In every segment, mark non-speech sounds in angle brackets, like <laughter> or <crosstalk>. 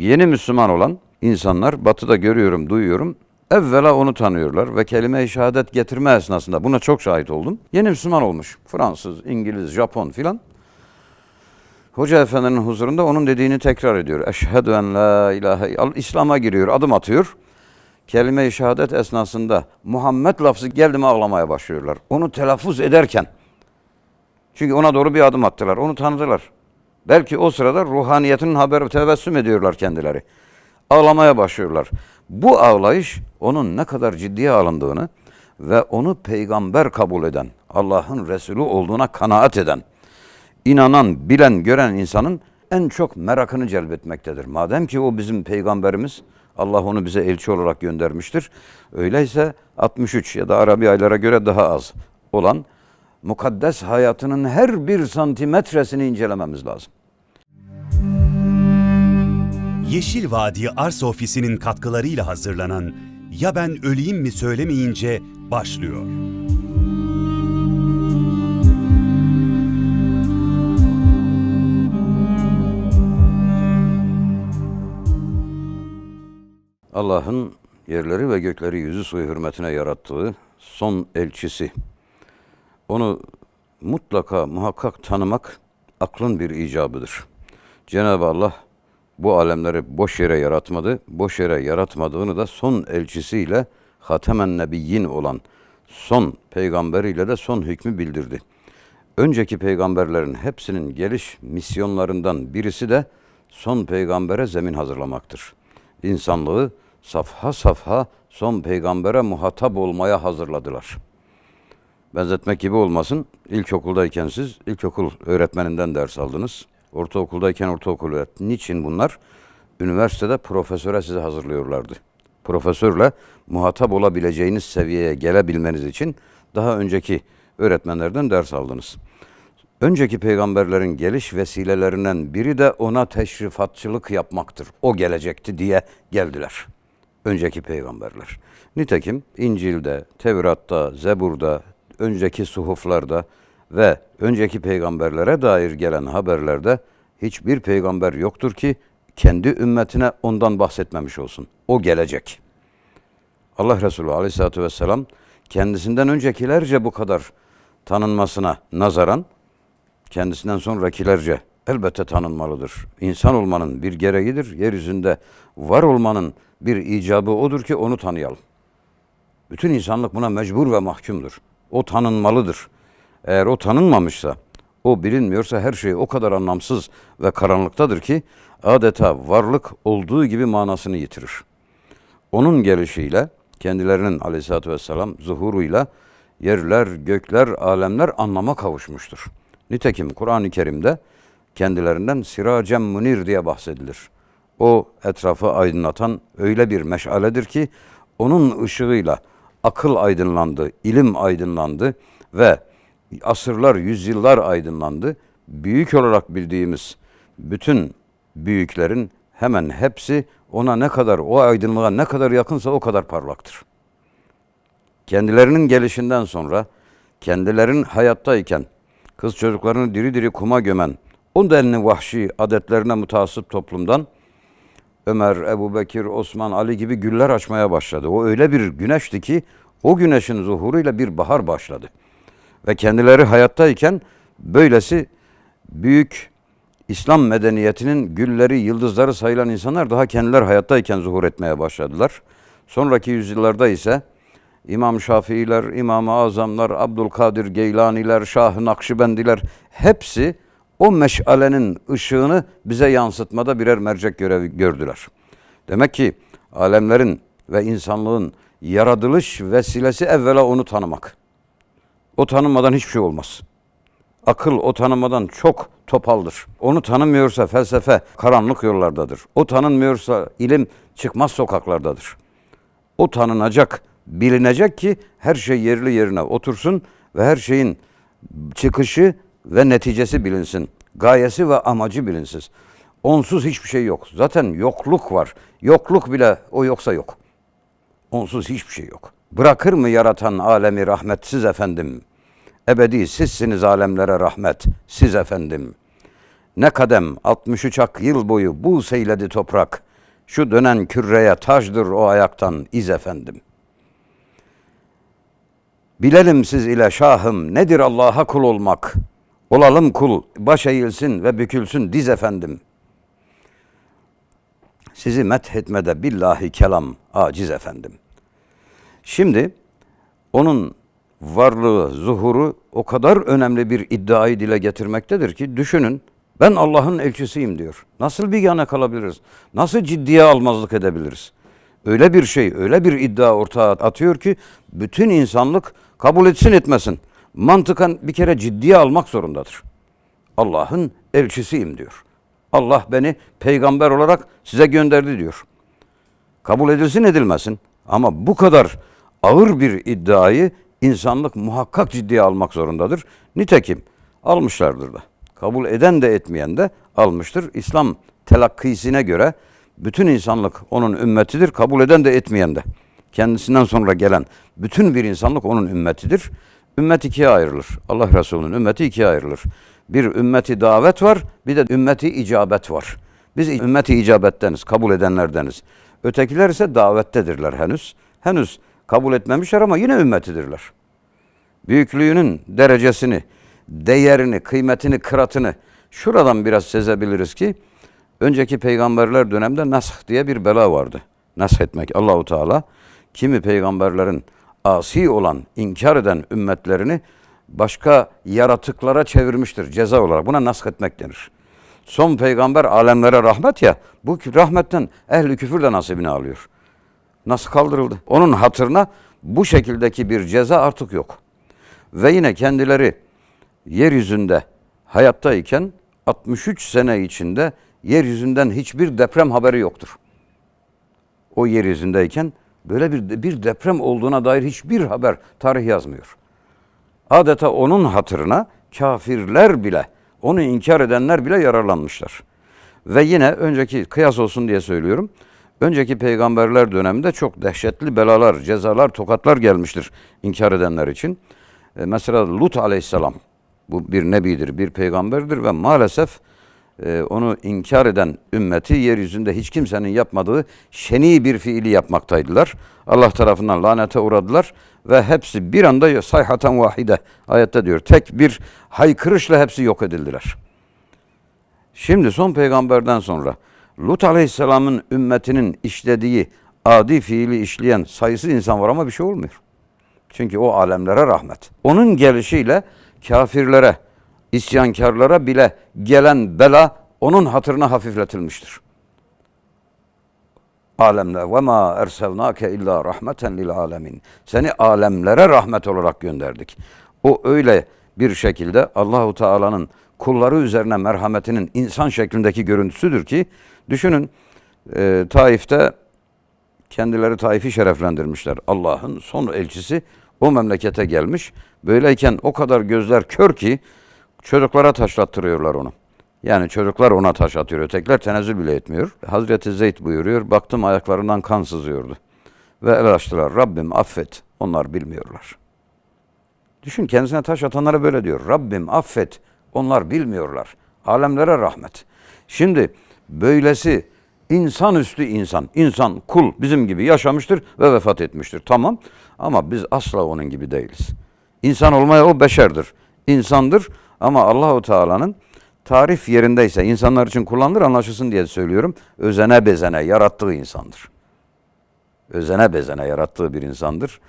Yeni Müslüman olan insanlar batıda görüyorum, duyuyorum. Evvela onu tanıyorlar ve kelime-i şehadet getirme esnasında buna çok şahit oldum. Yeni Müslüman olmuş. Fransız, İngiliz, Japon filan. Hoca efendinin huzurunda onun dediğini tekrar ediyor. Eşhedü en la ilahe. İslam'a giriyor, adım atıyor. Kelime-i şehadet esnasında Muhammed lafzı geldi mi ağlamaya başlıyorlar. Onu telaffuz ederken. Çünkü ona doğru bir adım attılar. Onu tanıdılar. Belki o sırada ruhaniyetinin haberi tebessüm ediyorlar kendileri. Ağlamaya başlıyorlar. Bu ağlayış onun ne kadar ciddiye alındığını ve onu peygamber kabul eden, Allah'ın Resulü olduğuna kanaat eden, inanan, bilen, gören insanın en çok merakını celbetmektedir. Madem ki o bizim peygamberimiz, Allah onu bize elçi olarak göndermiştir. Öyleyse 63 ya da Arabi aylara göre daha az olan mukaddes hayatının her bir santimetresini incelememiz lazım. Yeşil Vadi Arsa Ofisi'nin katkılarıyla hazırlanan Ya Ben Öleyim Mi Söylemeyince başlıyor. Allah'ın yerleri ve gökleri yüzü suyu hürmetine yarattığı son elçisi. Onu mutlaka muhakkak tanımak aklın bir icabıdır. Cenab-ı Allah bu alemleri boş yere yaratmadı. Boş yere yaratmadığını da son elçisiyle Hatemen Nebiyyin olan son peygamberiyle de son hükmü bildirdi. Önceki peygamberlerin hepsinin geliş misyonlarından birisi de son peygambere zemin hazırlamaktır. İnsanlığı safha safha son peygambere muhatap olmaya hazırladılar. Benzetmek gibi olmasın. İlkokuldayken siz ilkokul öğretmeninden ders aldınız. Ortaokuldayken ortaokul öğret. Niçin bunlar? Üniversitede profesöre sizi hazırlıyorlardı. Profesörle muhatap olabileceğiniz seviyeye gelebilmeniz için daha önceki öğretmenlerden ders aldınız. Önceki peygamberlerin geliş vesilelerinden biri de ona teşrifatçılık yapmaktır. O gelecekti diye geldiler. Önceki peygamberler. Nitekim İncil'de, Tevrat'ta, Zebur'da, önceki suhuflarda ve önceki peygamberlere dair gelen haberlerde hiçbir peygamber yoktur ki kendi ümmetine ondan bahsetmemiş olsun. O gelecek. Allah Resulü aleyhissalatü vesselam kendisinden öncekilerce bu kadar tanınmasına nazaran kendisinden sonrakilerce elbette tanınmalıdır. İnsan olmanın bir gereğidir. Yeryüzünde var olmanın bir icabı odur ki onu tanıyalım. Bütün insanlık buna mecbur ve mahkumdur. O tanınmalıdır. Eğer o tanınmamışsa, o bilinmiyorsa her şey o kadar anlamsız ve karanlıktadır ki adeta varlık olduğu gibi manasını yitirir. Onun gelişiyle kendilerinin aleyhissalatü vesselam zuhuruyla yerler, gökler, alemler anlama kavuşmuştur. Nitekim Kur'an-ı Kerim'de kendilerinden siracem munir diye bahsedilir. O etrafı aydınlatan öyle bir meşaledir ki onun ışığıyla akıl aydınlandı, ilim aydınlandı ve asırlar, yüzyıllar aydınlandı. Büyük olarak bildiğimiz bütün büyüklerin hemen hepsi ona ne kadar, o aydınlığa ne kadar yakınsa o kadar parlaktır. Kendilerinin gelişinden sonra, kendilerin hayattayken, kız çocuklarını diri diri kuma gömen, o denli vahşi adetlerine mutasip toplumdan, Ömer, Ebu Bekir, Osman, Ali gibi güller açmaya başladı. O öyle bir güneşti ki, o güneşin zuhuruyla bir bahar başladı. Ve kendileri hayattayken böylesi büyük İslam medeniyetinin gülleri, yıldızları sayılan insanlar daha kendiler hayattayken zuhur etmeye başladılar. Sonraki yüzyıllarda ise İmam Şafiiler, İmam-ı Azamlar, Abdülkadir Geylaniler, Şah-ı Nakşibendiler hepsi o meşalenin ışığını bize yansıtmada birer mercek görevi gördüler. Demek ki alemlerin ve insanlığın yaratılış vesilesi evvela onu tanımak. O tanınmadan hiçbir şey olmaz. Akıl o tanımadan çok topaldır. Onu tanımıyorsa felsefe karanlık yollardadır. O tanınmıyorsa ilim çıkmaz sokaklardadır. O tanınacak, bilinecek ki her şey yerli yerine otursun ve her şeyin çıkışı ve neticesi bilinsin. Gayesi ve amacı bilinsiz. Onsuz hiçbir şey yok. Zaten yokluk var. Yokluk bile o yoksa yok. Onsuz hiçbir şey yok. Bırakır mı yaratan alemi rahmetsiz efendim? Ebedi sizsiniz alemlere rahmet, siz efendim. Ne kadem 63 ak yıl boyu bu seyledi toprak. Şu dönen küreye tacdır o ayaktan iz efendim. Bilelim siz ile şahım nedir Allah'a kul olmak. Olalım kul, baş eğilsin ve bükülsün diz efendim. Sizi methetmede billahi kelam aciz efendim. Şimdi onun varlığı, zuhuru o kadar önemli bir iddiayı dile getirmektedir ki düşünün ben Allah'ın elçisiyim diyor. Nasıl bir yana kalabiliriz? Nasıl ciddiye almazlık edebiliriz? Öyle bir şey, öyle bir iddia ortaya atıyor ki bütün insanlık kabul etsin etmesin. Mantıken bir kere ciddiye almak zorundadır. Allah'ın elçisiyim diyor. Allah beni peygamber olarak size gönderdi diyor. Kabul edilsin edilmesin ama bu kadar ağır bir iddiayı insanlık muhakkak ciddiye almak zorundadır. Nitekim almışlardır da. Kabul eden de etmeyen de almıştır. İslam telakkisine göre bütün insanlık onun ümmetidir. Kabul eden de etmeyen de. Kendisinden sonra gelen bütün bir insanlık onun ümmetidir. Ümmet ikiye ayrılır. Allah Resulü'nün ümmeti ikiye ayrılır. Bir ümmeti davet var, bir de ümmeti icabet var. Biz ümmeti icabetteniz, kabul edenlerdeniz. Ötekiler ise davettedirler henüz. Henüz kabul etmemişler ama yine ümmetidirler. Büyüklüğünün derecesini, değerini, kıymetini, kıratını şuradan biraz sezebiliriz ki önceki peygamberler dönemde nash diye bir bela vardı. Nash etmek Allahu Teala kimi peygamberlerin asi olan, inkar eden ümmetlerini başka yaratıklara çevirmiştir ceza olarak. Buna nask etmek denir. Son peygamber alemlere rahmet ya, bu rahmetten ehli küfür de nasibini alıyor. Nasıl kaldırıldı? Onun hatırına bu şekildeki bir ceza artık yok. Ve yine kendileri yeryüzünde hayattayken 63 sene içinde yeryüzünden hiçbir deprem haberi yoktur. O yeryüzündeyken böyle bir, bir deprem olduğuna dair hiçbir haber tarih yazmıyor. Adeta onun hatırına kafirler bile, onu inkar edenler bile yararlanmışlar. Ve yine önceki kıyas olsun diye söylüyorum. Önceki peygamberler döneminde çok dehşetli belalar, cezalar, tokatlar gelmiştir inkar edenler için. E, mesela Lut aleyhisselam bu bir nebidir, bir peygamberdir ve maalesef e, onu inkar eden ümmeti yeryüzünde hiç kimsenin yapmadığı şeni bir fiili yapmaktaydılar. Allah tarafından lanete uğradılar ve hepsi bir anda sayhaten vahide ayette diyor. Tek bir haykırışla hepsi yok edildiler. Şimdi son peygamberden sonra Lut aleyhisselamın ümmetinin işlediği adi fiili işleyen sayısız insan var ama bir şey olmuyor. Çünkü o alemlere rahmet. Onun gelişiyle kafirlere, isyankarlara bile gelen bela onun hatırına hafifletilmiştir. Alemler ve ma erselnake illa rahmeten lil alemin. Seni alemlere rahmet olarak gönderdik. O öyle bir şekilde Allahu Teala'nın kulları üzerine merhametinin insan şeklindeki görüntüsüdür ki düşünün e, Taif'te kendileri Taif'i şereflendirmişler. Allah'ın son elçisi o memlekete gelmiş. Böyleyken o kadar gözler kör ki çocuklara taşlattırıyorlar onu. Yani çocuklar ona taş atıyor. Ötekiler tenezzül bile etmiyor. Hazreti Zeyd buyuruyor. Baktım ayaklarından kan sızıyordu. Ve el açtılar. Rabbim affet. Onlar bilmiyorlar. Düşün kendisine taş atanlara böyle diyor. Rabbim affet. Onlar bilmiyorlar. Alemlere rahmet. Şimdi böylesi insanüstü insan, insan kul bizim gibi yaşamıştır ve vefat etmiştir. Tamam ama biz asla onun gibi değiliz. İnsan olmaya o beşerdir. İnsandır ama Allahu Teala'nın tarif yerindeyse insanlar için kullanılır anlaşılsın diye söylüyorum. Özene bezene yarattığı insandır. Özene bezene yarattığı bir insandır.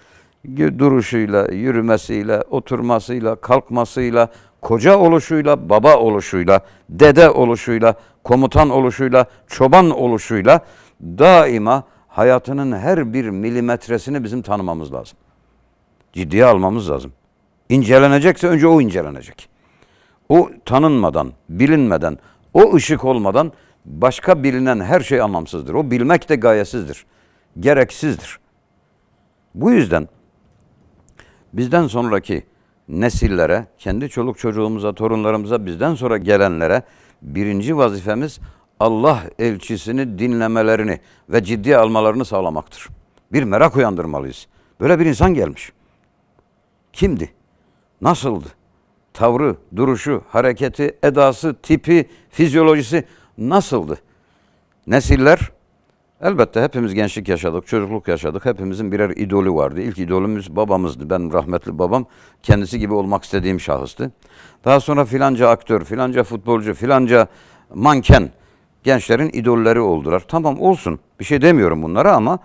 Duruşuyla, yürümesiyle, oturmasıyla, kalkmasıyla, koca oluşuyla, baba oluşuyla, dede oluşuyla, komutan oluşuyla, çoban oluşuyla daima hayatının her bir milimetresini bizim tanımamız lazım. Ciddiye almamız lazım. İncelenecekse önce o incelenecek. O tanınmadan, bilinmeden, o ışık olmadan başka bilinen her şey anlamsızdır. O bilmek de gayesizdir. Gereksizdir. Bu yüzden bizden sonraki nesillere, kendi çoluk çocuğumuza, torunlarımıza, bizden sonra gelenlere birinci vazifemiz Allah elçisini dinlemelerini ve ciddiye almalarını sağlamaktır. Bir merak uyandırmalıyız. Böyle bir insan gelmiş. Kimdi? Nasıldı? tavrı, duruşu, hareketi, edası, tipi, fizyolojisi nasıldı? Nesiller elbette hepimiz gençlik yaşadık, çocukluk yaşadık. Hepimizin birer idolü vardı. İlk idolümüz babamızdı. Ben rahmetli babam kendisi gibi olmak istediğim şahıstı. Daha sonra filanca aktör, filanca futbolcu, filanca manken gençlerin idolleri oldular. Tamam olsun. Bir şey demiyorum bunlara ama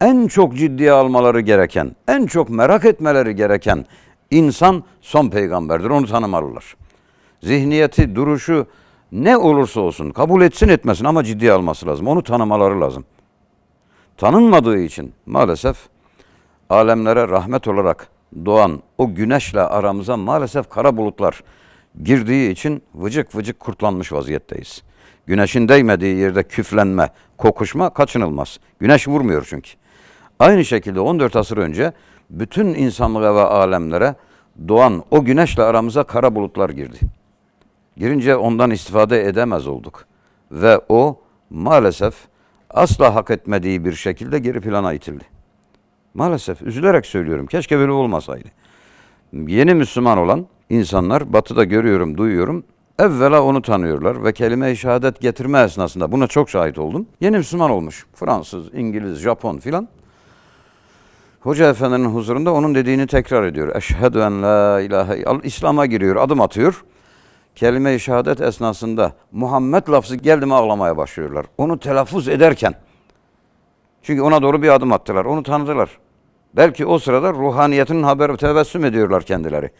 en çok ciddiye almaları gereken, en çok merak etmeleri gereken insan son peygamberdir. Onu tanımalılar. Zihniyeti, duruşu ne olursa olsun kabul etsin etmesin ama ciddiye alması lazım. Onu tanımaları lazım. Tanınmadığı için maalesef alemlere rahmet olarak doğan o güneşle aramıza maalesef kara bulutlar girdiği için vıcık vıcık kurtlanmış vaziyetteyiz. Güneşin değmediği yerde küflenme, kokuşma kaçınılmaz. Güneş vurmuyor çünkü. Aynı şekilde 14 asır önce bütün insanlığa ve alemlere doğan o güneşle aramıza kara bulutlar girdi. Girince ondan istifade edemez olduk. Ve o maalesef asla hak etmediği bir şekilde geri plana itildi. Maalesef üzülerek söylüyorum. Keşke böyle olmasaydı. Yeni Müslüman olan insanlar batıda görüyorum, duyuyorum. Evvela onu tanıyorlar ve kelime-i şehadet getirme esnasında buna çok şahit oldum. Yeni Müslüman olmuş. Fransız, İngiliz, Japon filan. Hoca efendinin huzurunda onun dediğini tekrar ediyor. Eşhedü en la ilahe. İslam'a giriyor, adım atıyor. Kelime-i şehadet esnasında Muhammed lafzı geldi mi ağlamaya başlıyorlar. Onu telaffuz ederken. Çünkü ona doğru bir adım attılar. Onu tanıdılar. Belki o sırada ruhaniyetinin haberi tebessüm ediyorlar kendileri.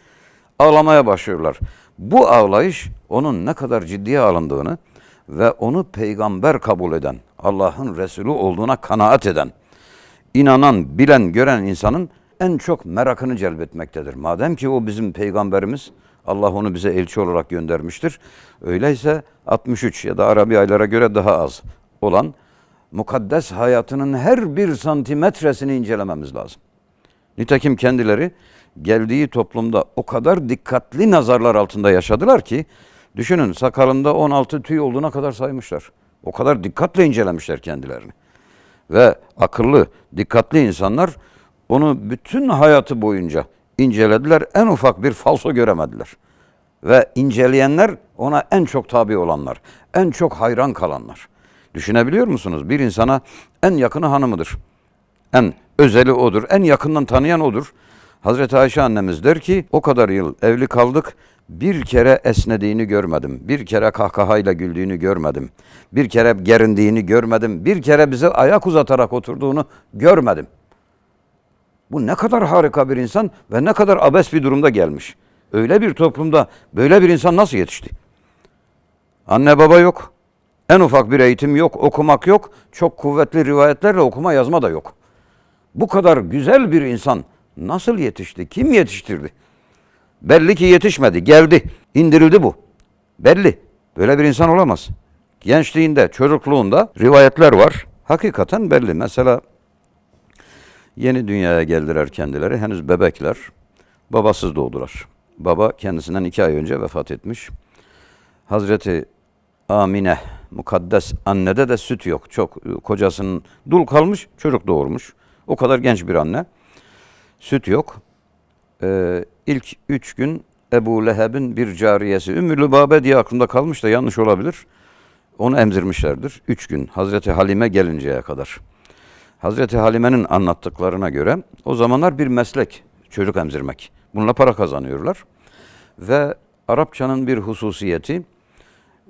Ağlamaya başlıyorlar. Bu ağlayış onun ne kadar ciddiye alındığını ve onu peygamber kabul eden, Allah'ın Resulü olduğuna kanaat eden, inanan, bilen, gören insanın en çok merakını celbetmektedir. Madem ki o bizim peygamberimiz, Allah onu bize elçi olarak göndermiştir. Öyleyse 63 ya da Arabi aylara göre daha az olan mukaddes hayatının her bir santimetresini incelememiz lazım. Nitekim kendileri geldiği toplumda o kadar dikkatli nazarlar altında yaşadılar ki düşünün sakalında 16 tüy olduğuna kadar saymışlar. O kadar dikkatle incelemişler kendilerini. Ve akıllı, dikkatli insanlar onu bütün hayatı boyunca incelediler. En ufak bir falso göremediler. Ve inceleyenler ona en çok tabi olanlar, en çok hayran kalanlar. Düşünebiliyor musunuz? Bir insana en yakını hanımıdır. En özeli odur. En yakından tanıyan odur. Hazreti Ayşe annemiz der ki o kadar yıl evli kaldık. Bir kere esnediğini görmedim. Bir kere kahkahayla güldüğünü görmedim. Bir kere gerindiğini görmedim. Bir kere bize ayak uzatarak oturduğunu görmedim. Bu ne kadar harika bir insan ve ne kadar abes bir durumda gelmiş. Öyle bir toplumda böyle bir insan nasıl yetişti? Anne baba yok. En ufak bir eğitim yok, okumak yok. Çok kuvvetli rivayetlerle okuma yazma da yok. Bu kadar güzel bir insan nasıl yetişti? Kim yetiştirdi? Belli ki yetişmedi, geldi, indirildi bu. Belli. Böyle bir insan olamaz. Gençliğinde, çocukluğunda rivayetler var. Hakikaten belli. Mesela yeni dünyaya geldiler kendileri. Henüz bebekler. Babasız doğdular. Baba kendisinden iki ay önce vefat etmiş. Hazreti Amine, mukaddes annede de süt yok. Çok kocasının dul kalmış, çocuk doğurmuş. O kadar genç bir anne. Süt yok. Ee, ilk üç gün Ebu Leheb'in bir cariyesi Ümmü Lübabe diye aklımda kalmış da yanlış olabilir. Onu emzirmişlerdir. Üç gün Hazreti Halime gelinceye kadar. Hazreti Halime'nin anlattıklarına göre o zamanlar bir meslek çocuk emzirmek. Bununla para kazanıyorlar. Ve Arapçanın bir hususiyeti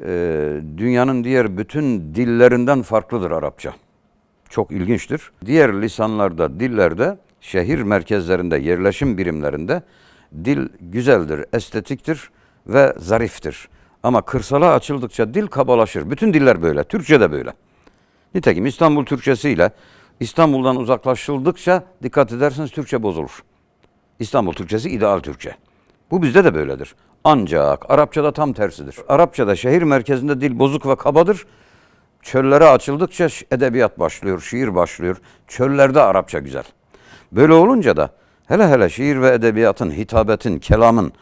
e, dünyanın diğer bütün dillerinden farklıdır Arapça. Çok ilginçtir. Diğer lisanlarda, dillerde, şehir merkezlerinde, yerleşim birimlerinde dil güzeldir, estetiktir ve zariftir. Ama kırsala açıldıkça dil kabalaşır. Bütün diller böyle. Türkçe de böyle. Nitekim İstanbul Türkçesiyle İstanbul'dan uzaklaşıldıkça dikkat ederseniz Türkçe bozulur. İstanbul Türkçesi ideal Türkçe. Bu bizde de böyledir. Ancak Arapçada tam tersidir. Arapçada şehir merkezinde dil bozuk ve kabadır. Çöllere açıldıkça edebiyat başlıyor, şiir başlıyor. Çöllerde Arapça güzel. Böyle olunca da hele hele şiir ve edebiyatın, hitabetin, kelamın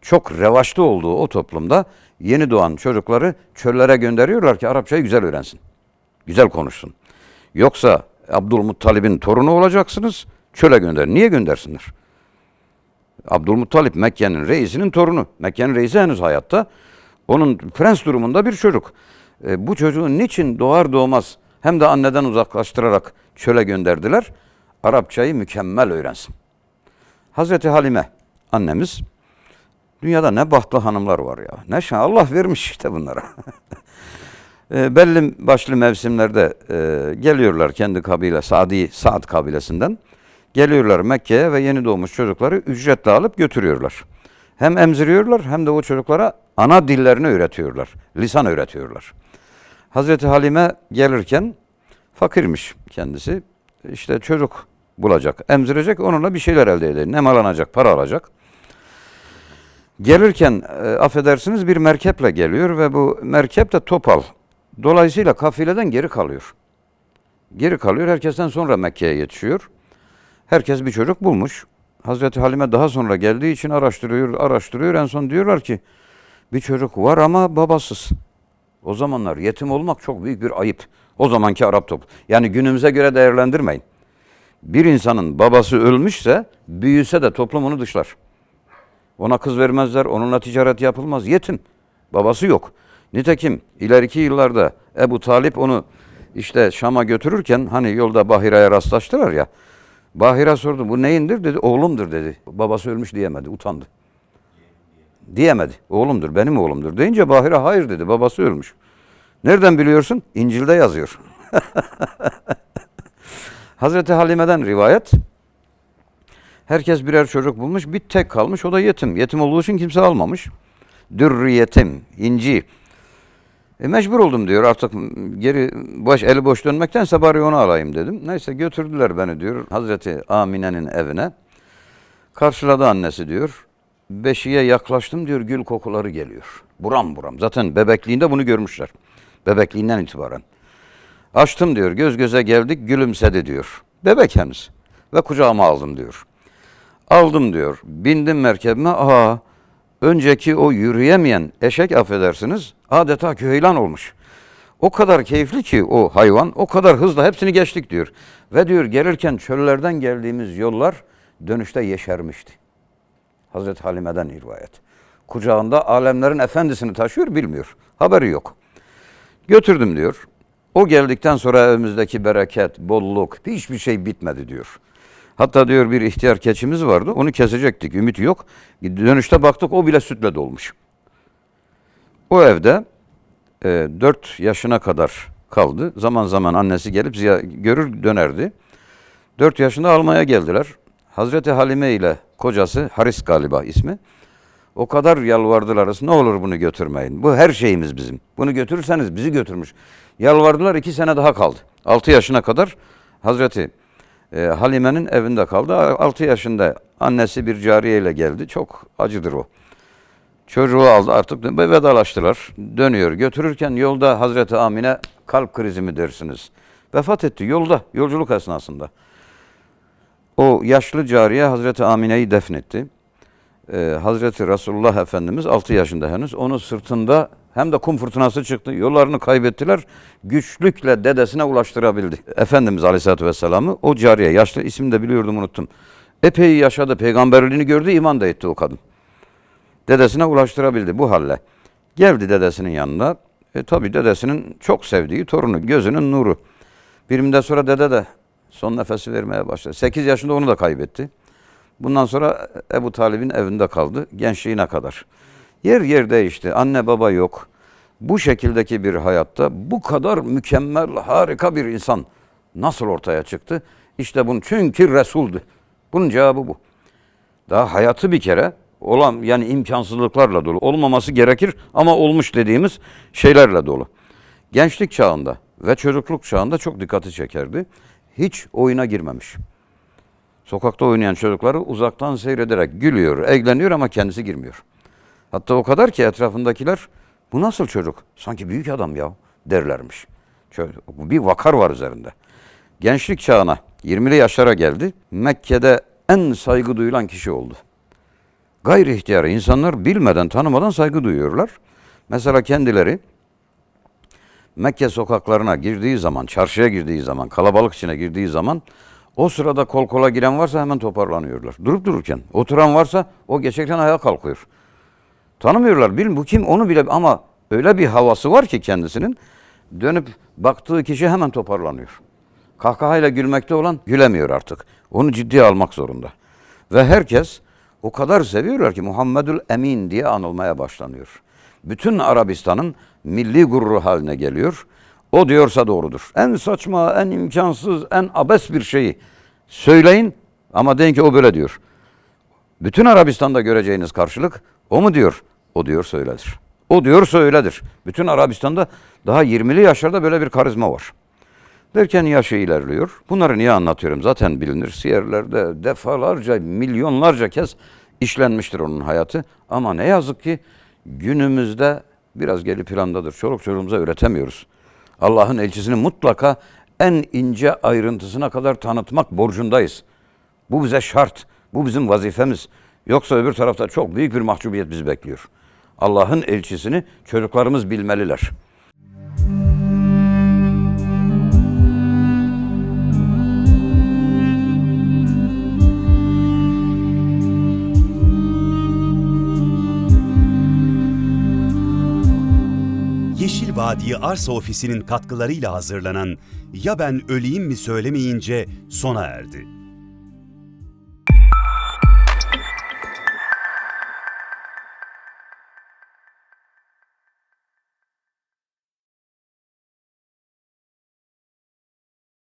çok revaçta olduğu o toplumda yeni doğan çocukları çöllere gönderiyorlar ki Arapçayı güzel öğrensin. Güzel konuşsun. Yoksa Abdülmuttalib'in torunu olacaksınız, çöle gönder. Niye göndersinler? Abdülmuttalip Mekke'nin reisinin torunu. Mekke'nin reisi henüz hayatta. Onun prens durumunda bir çocuk. E, bu çocuğu niçin doğar doğmaz hem de anneden uzaklaştırarak çöle gönderdiler? Arapçayı mükemmel öğrensin. Hazreti Halime annemiz dünyada ne bahtlı hanımlar var ya. Ne şan Allah vermiş işte bunlara. <laughs> E, belli başlı mevsimlerde e, geliyorlar kendi kabile Sadi Saad kabilesinden. Geliyorlar Mekke'ye ve yeni doğmuş çocukları ücretle alıp götürüyorlar. Hem emziriyorlar hem de o çocuklara ana dillerini öğretiyorlar. Lisan öğretiyorlar. Hazreti Halime gelirken fakirmiş kendisi. İşte çocuk bulacak, emzirecek, onunla bir şeyler elde edecek. Nem alınacak, para alacak. Gelirken e, affedersiniz bir merkeple geliyor ve bu merkep de topal. Dolayısıyla kafileden geri kalıyor. Geri kalıyor. Herkesten sonra Mekke'ye yetişiyor. Herkes bir çocuk bulmuş. Hazreti Halime daha sonra geldiği için araştırıyor, araştırıyor. En son diyorlar ki bir çocuk var ama babasız. O zamanlar yetim olmak çok büyük bir ayıp. O zamanki Arap toplum. Yani günümüze göre değerlendirmeyin. Bir insanın babası ölmüşse, büyüse de toplum onu dışlar. Ona kız vermezler, onunla ticaret yapılmaz. Yetim. Babası yok. Nitekim ileriki yıllarda Ebu Talip onu işte Şam'a götürürken hani yolda Bahira'ya rastlaştılar ya. Bahira sordu bu neyindir dedi. Oğlumdur dedi. Babası ölmüş diyemedi. Utandı. Diyemedi. Oğlumdur benim oğlumdur deyince Bahira hayır dedi. Babası ölmüş. Nereden biliyorsun? İncil'de yazıyor. <laughs> Hazreti Halime'den rivayet. Herkes birer çocuk bulmuş. Bir tek kalmış. O da yetim. Yetim olduğu için kimse almamış. Dürri yetim, inci. E mecbur oldum diyor artık geri baş eli boş dönmektense bari onu alayım dedim. Neyse götürdüler beni diyor Hazreti Amine'nin evine. Karşıladı annesi diyor. Beşiğe yaklaştım diyor gül kokuları geliyor. Buram buram. Zaten bebekliğinde bunu görmüşler. Bebekliğinden itibaren. Açtım diyor göz göze geldik gülümsedi diyor. Bebek henüz. Ve kucağıma aldım diyor. Aldım diyor. Bindim merkebime. Aa önceki o yürüyemeyen eşek affedersiniz adeta köylan olmuş. O kadar keyifli ki o hayvan, o kadar hızla hepsini geçtik diyor. Ve diyor gelirken çöllerden geldiğimiz yollar dönüşte yeşermişti. Hazreti Halime'den rivayet. Kucağında alemlerin efendisini taşıyor bilmiyor. Haberi yok. Götürdüm diyor. O geldikten sonra evimizdeki bereket, bolluk, hiçbir şey bitmedi diyor. Hatta diyor bir ihtiyar keçimiz vardı. Onu kesecektik. Ümit yok. Dönüşte baktık o bile sütle dolmuş. O evde e, 4 yaşına kadar kaldı. Zaman zaman annesi gelip ziya- görür dönerdi. 4 yaşında almaya geldiler. Hazreti Halime ile kocası Haris galiba ismi. O kadar yalvardılar. Ne olur bunu götürmeyin. Bu her şeyimiz bizim. Bunu götürürseniz bizi götürmüş. Yalvardılar iki sene daha kaldı. 6 yaşına kadar Hazreti e, Halime'nin evinde kaldı. 6 yaşında annesi bir cariyeyle geldi. Çok acıdır o. Çocuğu aldı artık ve vedalaştılar. Dönüyor. Götürürken yolda Hazreti Amine kalp krizi mi dersiniz? Vefat etti yolda, yolculuk esnasında. O yaşlı cariye Hazreti Amine'yi defnetti. Ee, Hazreti Resulullah Efendimiz 6 yaşında henüz. Onu sırtında hem de kum fırtınası çıktı. Yollarını kaybettiler. Güçlükle dedesine ulaştırabildi. Efendimiz Aleyhisselatü Vesselam'ı o cariye yaşlı ismini de biliyordum unuttum. Epey yaşadı. Peygamberliğini gördü iman da etti o kadın. Dedesine ulaştırabildi bu halle. Geldi dedesinin yanına. E tabi dedesinin çok sevdiği torunu, gözünün nuru. Bir müddet sonra dede de son nefesi vermeye başladı. 8 yaşında onu da kaybetti. Bundan sonra Ebu Talib'in evinde kaldı gençliğine kadar. Yer yer değişti. Anne baba yok. Bu şekildeki bir hayatta bu kadar mükemmel, harika bir insan nasıl ortaya çıktı? İşte bunun çünkü Resul'dü. Bunun cevabı bu. Daha hayatı bir kere olan yani imkansızlıklarla dolu. Olmaması gerekir ama olmuş dediğimiz şeylerle dolu. Gençlik çağında ve çocukluk çağında çok dikkati çekerdi. Hiç oyuna girmemiş. Sokakta oynayan çocukları uzaktan seyrederek gülüyor, eğleniyor ama kendisi girmiyor. Hatta o kadar ki etrafındakiler bu nasıl çocuk? Sanki büyük adam ya derlermiş. Bir vakar var üzerinde. Gençlik çağına 20'li yaşlara geldi. Mekke'de en saygı duyulan kişi oldu. Gayri ihtiyarı insanlar bilmeden tanımadan saygı duyuyorlar. Mesela kendileri Mekke sokaklarına girdiği zaman, çarşıya girdiği zaman, kalabalık içine girdiği zaman O sırada kol kola giren varsa hemen toparlanıyorlar. Durup dururken. Oturan varsa o geçerken ayağa kalkıyor. Tanımıyorlar. Bilin bu kim onu bile ama öyle bir havası var ki kendisinin dönüp baktığı kişi hemen toparlanıyor. Kahkahayla gülmekte olan gülemiyor artık. Onu ciddiye almak zorunda. Ve herkes o kadar seviyorlar ki Muhammedül Emin diye anılmaya başlanıyor. Bütün Arabistan'ın milli gururu haline geliyor. O diyorsa doğrudur. En saçma, en imkansız, en abes bir şeyi söyleyin ama deyin ki o böyle diyor. Bütün Arabistan'da göreceğiniz karşılık o mu diyor? O diyor söyledir. O diyorsa öyledir. Bütün Arabistan'da daha 20'li yaşlarda böyle bir karizma var. Derken yaşı ilerliyor. Bunları niye anlatıyorum? Zaten bilinir. Siyerlerde defalarca, milyonlarca kez işlenmiştir onun hayatı. Ama ne yazık ki günümüzde biraz geri plandadır. Çoluk çocuğumuza öğretemiyoruz. Allah'ın elçisini mutlaka en ince ayrıntısına kadar tanıtmak borcundayız. Bu bize şart. Bu bizim vazifemiz. Yoksa öbür tarafta çok büyük bir mahcubiyet bizi bekliyor. Allah'ın elçisini çocuklarımız bilmeliler. Yeşil Vadi Arsa Ofisi'nin katkılarıyla hazırlanan Ya Ben Öleyim Mi Söylemeyince sona erdi.